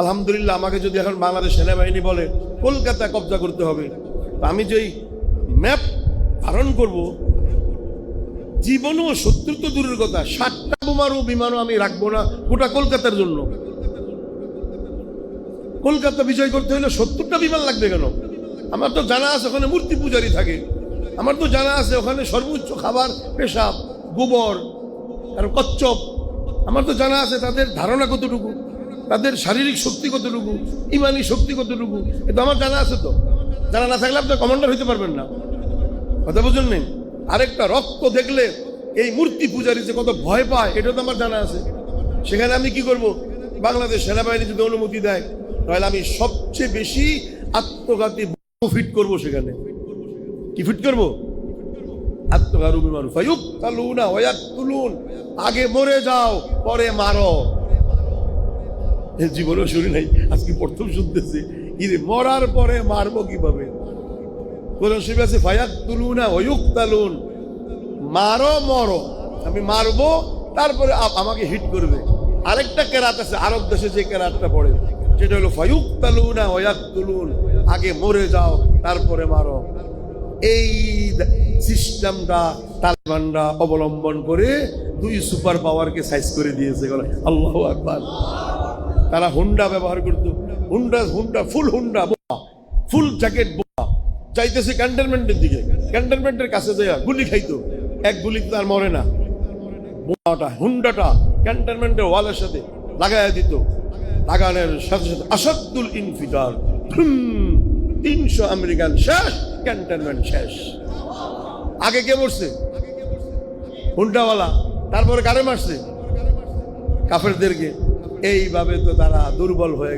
আলহামদুলিল্লাহ, আমাকে যদি এখন বাংলাদেশ সেনাবাহিনী বলে, কলকাতা কবজা করতে হবে আমি যেই ম্যাপ ধারণ করব, জীবনও শত্রু তো দূরের কথা ষাটটা বোমারও বিমানও আমি রাখব না গোটা কলকাতার জন্য। কলকাতা বিজয় করতে হলে সত্তরটা বিমান লাগবে কেন? আমার তো জানা আছে, ওখানে মূর্তি পূজারি থাকে। আমার তো জানা আছে, ওখানে সর্বোচ্চ খাবার পেশাব, গোবর আর কচ্চপ আমার তো জানা আছে, তাদের ধারণা কতটুকু? তাদের শারীরিক শক্তি কতটুকু, ইমানি শক্তি কতটুকু এটা আমার জানা আছে তো। জানা না থাকলে আপনি কমান্ডার হইতে পারবেন না। কথা বুঝুন নেই? আরেকটা রক্ত দেখলে এই মূর্তি পূজারি যে কত ভয় পায় এটা তো আমার জানা আছে। সেখানে আমি কি করব? বাংলাদেশ সেনাবাহিনী যদি অনুমতি দেয়, তাহলে আমি সবচেয়ে বেশি আত্মঘাতী ফিট করব সেখানে। কি ফিট করব? আত্মঘাতী বিমান তালুনা আগে মরে যাও, পরে মারো। জীবনেও শুনি নাই, আজকে প্রথম শুনতেছি। ইরে, মরার পরে মারবো কীভাবে? কোরআন শরীফ আছে? তুলুন ওয়ুক তালুন মারো, মরো। আমি মারবো, তারপরে আমাকে হিট করবে। আরেকটা কেরাত আছে, আরব দেশে যে কেরাতটা পড়ে, সেটা হলো ফায়ুক তুলুন আগে মরে যাও, তারপরে মারো। এই সিস্টেমটা তালেবানরা অবলম্বন করে দুই সুপার পাওয়ারকে সাইজ করে দিয়েছে। আল্লাহ আকবার। তারা হুন্ডা ব্যবহার করত। হুন্ডা হুন্ডা, ফুল হুন্ডা, বোমা, ফুল জ্যাকেট, বোমা। যাইতেছে ক্যান্টনমেন্টের দিকে। ক্যান্টনমেন্টের কাছে যাইয়া গুলি খাইতো। এক গুলি তার মরে না। বোমাটা, হুন্ডাটা ক্যান্টনমেন্টের ওয়ালের সাথে লাগাইয়া দিত। লাগানোর সাথে সাথে আসাদুল ইনফিটার তিনশো আমেরিকান শেষ, ক্যান্টনমেন্ট শেষ। আগে কে মরছে? হুন্ডাওয়ালা। তারপরে কারে মারছে? কাফেরদেরকে। এইভাবে তো তারা দুর্বল হয়ে